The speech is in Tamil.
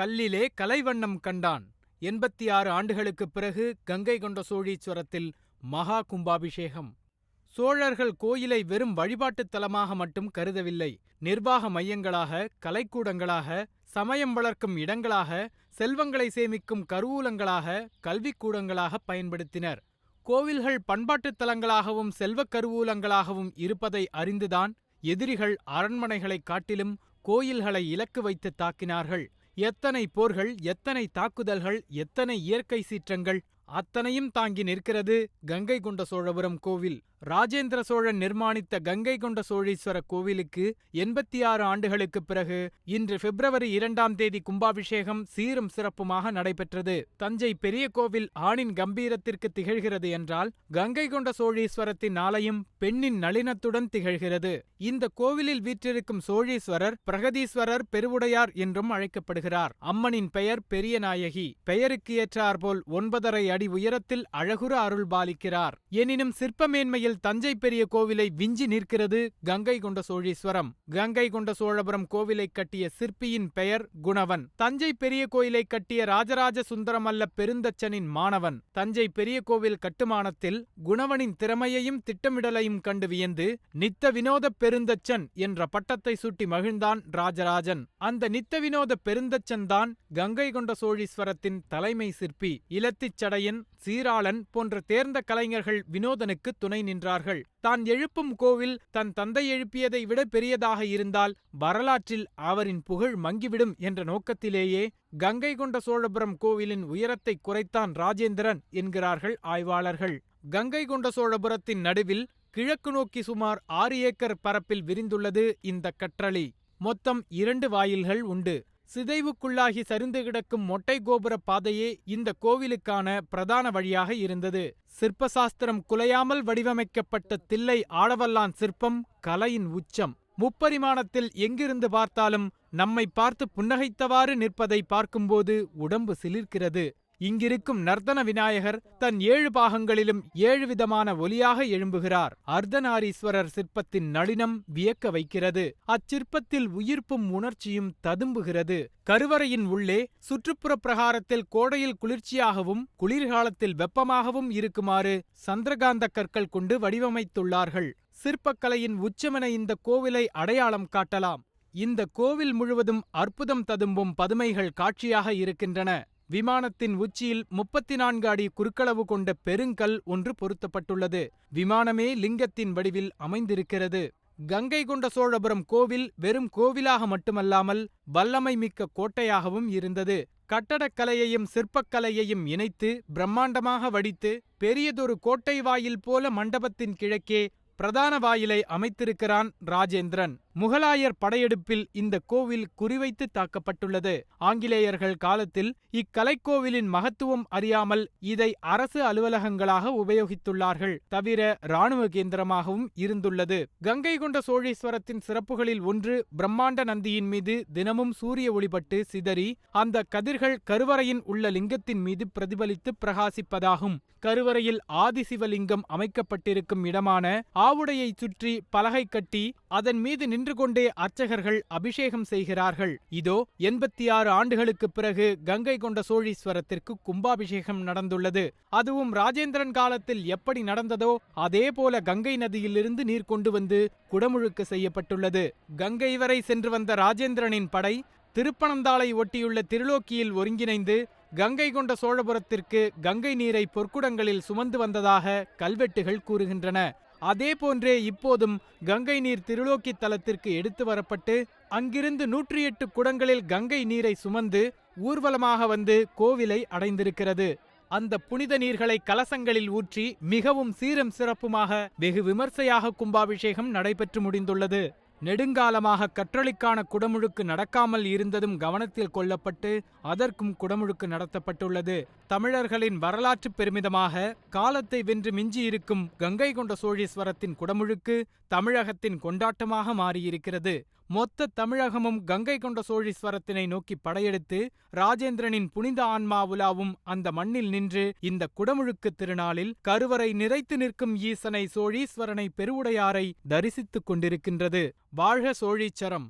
கல்லிலே கலைவண்ணம் கண்டான். எண்பத்தி ஆறு ஆண்டுகளுக்குப் பிறகு கங்கை கொண்ட சோழீஸ்வரத்தில் மகா கும்பாபிஷேகம். சோழர்கள் கோயிலை வெறும் வழிபாட்டுத் தலமாக மட்டும் கருதவில்லை. நிர்வாக மையங்களாக கலைக்கூடங்களாக சமயம் வளர்க்கும் இடங்களாக செல்வங்களை சேமிக்கும் கருவூலங்களாக கல்விக்கூடங்களாக பயன்படுத்தினர். கோவில்கள் பண்பாட்டுத் தலங்களாகவும் செல்வக் கருவூலங்களாகவும் இருப்பதை அறிந்துதான் எதிரிகள் அரண்மனைகளைக் காட்டிலும் கோயில்களை இலக்கு வைத்து தாக்கினார்கள். எத்தனை போர்கள் எத்தனை தாக்குதல்கள் எத்தனை இயற்கை சீற்றங்கள் அத்தனையும் தாங்கி நிற்கிறது கங்கை கொண்ட சோழபுரம் கோவில். ராஜேந்திர சோழன் நிர்மாணித்த கங்கை கொண்ட சோழீஸ்வர கோவிலுக்கு எண்பத்தி ஆறு ஆண்டுகளுக்குப் பிறகு இன்று பிப்ரவரி இரண்டாம் தேதி கும்பாபிஷேகம் சீரும் சிறப்புமாக நடைபெற்றது. தஞ்சை பெரிய கோவில் ஆணின் கம்பீரத்திற்கு திகழ்கிறது என்றால் கங்கை கொண்ட சோழீஸ்வரத்தின் ஆலயம் பெண்ணின் நளினத்துடன் திகழ்கிறது. இந்த கோவிலில் வீற்றிருக்கும் சோழீஸ்வரர் பிரகதீஸ்வரர் பெருவுடையார் என்றும் அழைக்கப்படுகிறார். அம்மனின் பெயர் பெரிய நாயகி பெயருக்கு ஏற்றாற்போல் ஒன்பதரை அடி உயரத்தில் அழகுற அருள் பாலிக்கிறார். எனினும் சிற்பமேன்மையில் தஞ்சை பெரிய கோவிலை விஞ்சி நிற்கிறது கங்கை கொண்ட சோழீஸ்வரம். கங்கை கொண்ட சோழபுரம் கோவிலை கட்டிய சிற்பியின் பெயர் குணவன். தஞ்சை பெரிய கோயிலை கட்டிய ராஜராஜ சுந்தரமல்ல பெருந்தச்சனின் மாணவன். தஞ்சை பெரிய கோவில் கட்டுமானத்தில் குணவனின் திறமையையும் திட்டமிடலையும் கண்டு வியந்து நித்த வினோத பெருந்தச்சன் என்ற பட்டத்தை சூட்டி மகிழ்ந்தான் ராஜராஜன். அந்த நித்த வினோத பெருந்தச்சன் தான் கங்கை கொண்ட சோழீஸ்வரத்தின் தலைமை சிற்பி. இலத்திச் சடையன் சீராளன் போன்ற தேர்ந்த கலைஞர்கள் வினோதனுக்கு துணை நின்றார்கள். தான் எழுப்பும் கோவில் தன் தந்தை எழுப்பியதை விட பெரியதாக இருந்தால் வரலாற்றில் அவரின் புகழ் மங்கிவிடும் என்ற நோக்கத்திலேயே கங்கை கொண்ட சோழபுரம் கோவிலின் உயரத்தை குறைத்தான் ராஜேந்திரன் என்கிறார்கள் ஆய்வாளர்கள். கங்கை கொண்ட சோழபுரத்தின் நடுவில் கிழக்கு நோக்கி சுமார் ஆறு ஏக்கர் பரப்பில் விரிந்துள்ளது இந்த கற்றளி. மொத்தம் இரண்டு வாயில்கள் உண்டு. சிதைவுக்குள்ளாகி சரிந்து கிடக்கும் மொட்டை கோபுர பாதையே இந்த கோவிலுக்கான பிரதான வழியாக இருந்தது. சிற்பசாஸ்திரம் குலையாமல் வடிவமைக்கப்பட்ட தில்லை ஆடவல்லான் சிற்பம் கலையின் உச்சம். முப்பரிமாணத்தில் எங்கிருந்து பார்த்தாலும் நம்மை பார்த்து புன்னகைத்தவாறு நிற்பதை பார்க்கும்போது உடம்பு சிலிர்க்கிறது. இங்கிருக்கும் நர்த்தன விநாயகர் தன் ஏழு பாகங்களிலும் ஏழு விதமான ஒலியாக எழும்புகிறார். அர்த்தநாரீஸ்வரர் சிற்பத்தின் நளினம் வியக்க வைக்கிறது. அச்சிற்பத்தில் உயிர்ப்பும் உணர்ச்சியும் ததும்புகிறது. கருவறையின் உள்ளே சுற்றுப்புற பிரகாரத்தில் கோடையில் குளிர்ச்சியாகவும் குளிர்காலத்தில் வெப்பமாகவும் இருக்குமாறு சந்திரகாந்த கற்கள் கொண்டு வடிவமைத்துள்ளார்கள். சிற்பக்கலையின் உச்சமென இந்த கோவிலை அடையாளம் காட்டலாம். இந்த கோவில் முழுவதும் அற்புதம் ததும்பும் பதுமைகள் காட்சியாக இருக்கின்றன. விமானத்தின் உச்சியில் முப்பத்தி நான்கு அடி குறுக்களவு கொண்ட பெருங்கல் ஒன்று பொருத்தப்பட்டுள்ளது. விமானமே லிங்கத்தின் வடிவில் அமைந்திருக்கிறது. கங்கை கொண்ட சோழபுரம் கோவில் வெறும் கோவிலாக மட்டுமல்லாமல் வல்லமை மிக்க கோட்டையாகவும் இருந்தது. கட்டடக்கலையையும் சிற்பக்கலையையும் இணைத்து பிரம்மாண்டமாக வடித்து பெரியதொரு கோட்டை வாயில் போல மண்டபத்தின் கிழக்கே பிரதான வாயிலை அமைத்திருக்கிறான் ராஜேந்திரன். முகலாயர் படையெடுப்பில் இந்த கோவில் குறிவைத்து தாக்கப்பட்டுள்ளது. ஆங்கிலேயர்கள் காலத்தில் இக்கலைக்கோவிலின் மகத்துவம் அறியாமல் இதை அரசு அலுவலகங்களாக உபயோகித்துள்ளார்கள் தவிர இராணுவ கேந்திரமாகவும் இருந்துள்ளது. கங்கை கொண்ட சோழீஸ்வரத்தின் சிறப்புகளில் ஒன்று பிரம்மாண்ட நந்தியின் மீது தினமும் சூரிய ஒளிபட்டு சிதறி அந்த கதிர்கள் கருவறையின் உள்ள லிங்கத்தின் மீது பிரதிபலித்து பிரகாசிப்பதாகும். கருவறையில் ஆதிசிவலிங்கம் அமைக்கப்பட்டிருக்கும் இடமான ஆவுடையைச் சுற்றி பலகை கட்டி அதன் மீது நின்று கொண்டே அர்ச்சகர்கள் அபிஷேகம் செய்கிறார்கள். இதோ எண்பத்தி ஆறு ஆண்டுகளுக்குப் பிறகு கங்கை கொண்ட சோழீஸ்வரத்திற்கு கும்பாபிஷேகம் நடந்துள்ளது. அதுவும் ராஜேந்திரன் காலத்தில் எப்படி நடந்ததோ அதே போல கங்கை நதியிலிருந்து நீர் கொண்டு வந்து குடமுழுக்கு செய்யப்பட்டுள்ளது. கங்கை வரை சென்று வந்த ராஜேந்திரனின் படை திருப்பனந்தாளை ஒட்டியுள்ள திருலோக்கியில் ஒருங்கிணைந்து கங்கை கொண்ட சோழபுரத்திற்கு கங்கை நீரை பொற்குடங்களில் சுமந்து வந்ததாக கல்வெட்டுகள் கூறுகின்றன. அதேபோன்றே இப்போதும் கங்கை நீர் திருலோக்கி தலத்திற்கு எடுத்து வரப்பட்டு அங்கிருந்து நூற்றி எட்டு குடங்களில் கங்கை நீரை சுமந்து ஊர்வலமாக வந்து கோவிலை அடைந்திருக்கிறது. அந்த புனித நீர்களை கலசங்களில் ஊற்றி மிகவும் சீரம் சிறப்புமாக வெகு விமர்சையாக கும்பாபிஷேகம் நடைபெற்று முடிந்துள்ளது. நெடுங்காலமாக கற்றளிக்கான குடமுழுக்கு நடக்காமல் இருந்ததும் கவனத்தில் கொள்ளப்பட்டு அதற்கும் குடமுழுக்கு நடத்தப்பட்டுள்ளது. தமிழர்களின் வரலாற்று பெருமிதமாக காலத்தை வென்று மிஞ்சியிருக்கும் கங்கை கொண்ட சோழீஸ்வரத்தின் குடமுழுக்கு தமிழகத்தின் கொண்டாட்டமாக மாறியிருக்கிறது. மொத்த தமிழகமும் கங்கை கொண்ட சோழீஸ்வரத்தினை நோக்கி படையெடுத்து ராஜேந்திரனின் புனித ஆன்மா உலாவும் அந்த மண்ணில் நின்று இந்த குடமுழுக்கு திருநாளில் கருவறை நிறைத்து நிற்கும் ஈசனை சோழீஸ்வரனை பெருவுடையாரை தரிசித்துக் கொண்டிருக்கின்றது. வாழ்க சோழீச்சரம்!